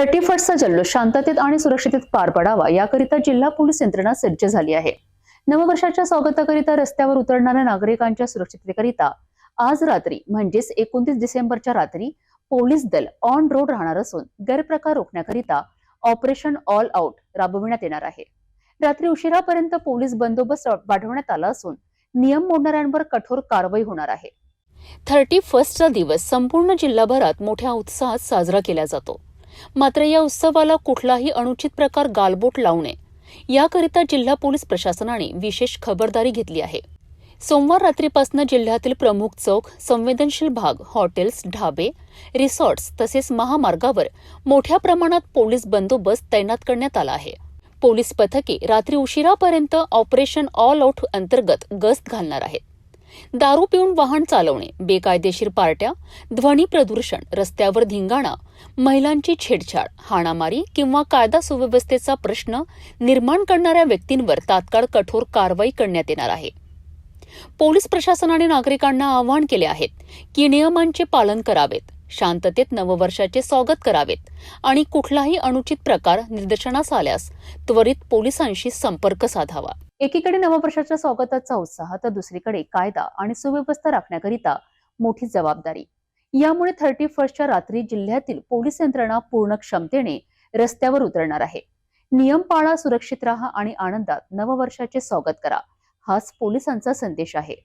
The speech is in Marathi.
थर्टी फर्स्टचा जल्लोष शांततेत आणि सुरक्षितेत पार पडावा याकरिता जिल्हा पोलीस यंत्रणा सज्ज झाली आहे. नववर्षाच्या स्वागताकरिता रस्त्यावर उतरणाऱ्या नागरिकांच्या सुरक्षिततेकरिता आज रात्री म्हणजेच एकोणतीस डिसेंबरच्या रात्री पोलीस दल ऑन रोड राहणार असून गैरप्रकार रोखण्याकरिता ऑपरेशन ऑल आउट राबविण्यात येणार आहे. रात्री उशिरापर्यंत पोलीस बंदोबस्त वाढवण्यात आला असून नियम मोडणाऱ्यांवर कठोर कारवाई होणार आहे. थर्टी फर्स्टचा दिवस संपूर्ण जिल्हाभरात मोठ्या उत्साहात साजरा केला जातो. मात्र या उत्सवाला कुठलाही अनुचित प्रकार गालबोट लावू नये. याकरिता जिल्हा पोलीस प्रशासनाने विशेष खबरदारी घेतली आहे. सोमवार रात्रीपासून जिल्ह्यातील प्रमुख चौक संवेदनशील भाग हॉटेल्स ढाबे रिसॉर्ट्स तसेच महामार्गावर मोठ्या प्रमाणात पोलीस बंदोबस्त तैनात करण्यात आला आहे. पोलीस पथके रात्री उशिरापर्यंत ऑपरेशन ऑल आउट अंतर्गत गस्त घालणार आहेत. दारू पिऊन वाहन चालवणे बेकायदेशीर पार्ट्या ध्वनी प्रदूषण रस्त्यावर धिंगाणा महिलांची छेडछाड हाणामारी किंवा कायदा सुव्यवस्थेचा प्रश्न निर्माण करणाऱ्या व्यक्तींवर तात्काळ कठोर कारवाई करण्यात येणार आहे. पोलीस प्रशासनाने नागरिकांना आवाहन केले आहेत की नियमांचे पालन करावेत शांततेत नववर्षाचे स्वागत करावेत आणि कुठलाही अनुचित प्रकार निदर्शनास आल्यास त्वरित पोलिसांशी संपर्क साधावा. एकीकडे नववर्षाच्या स्वागताचा उत्साह तर दुसरीकडे कायदा आणि सुव्यवस्था राखण्याकरिता मोठी जबाबदारी. यामुळे थर्टी फर्स्टच्या रात्री जिल्ह्यातील पोलीस यंत्रणा पूर्ण क्षमतेने रस्त्यावर उतरणार आहे. नियम पाळा सुरक्षित राहा आणि आनंदात नववर्षाचे स्वागत करा. हाच पोलिसांचा संदेश आहे.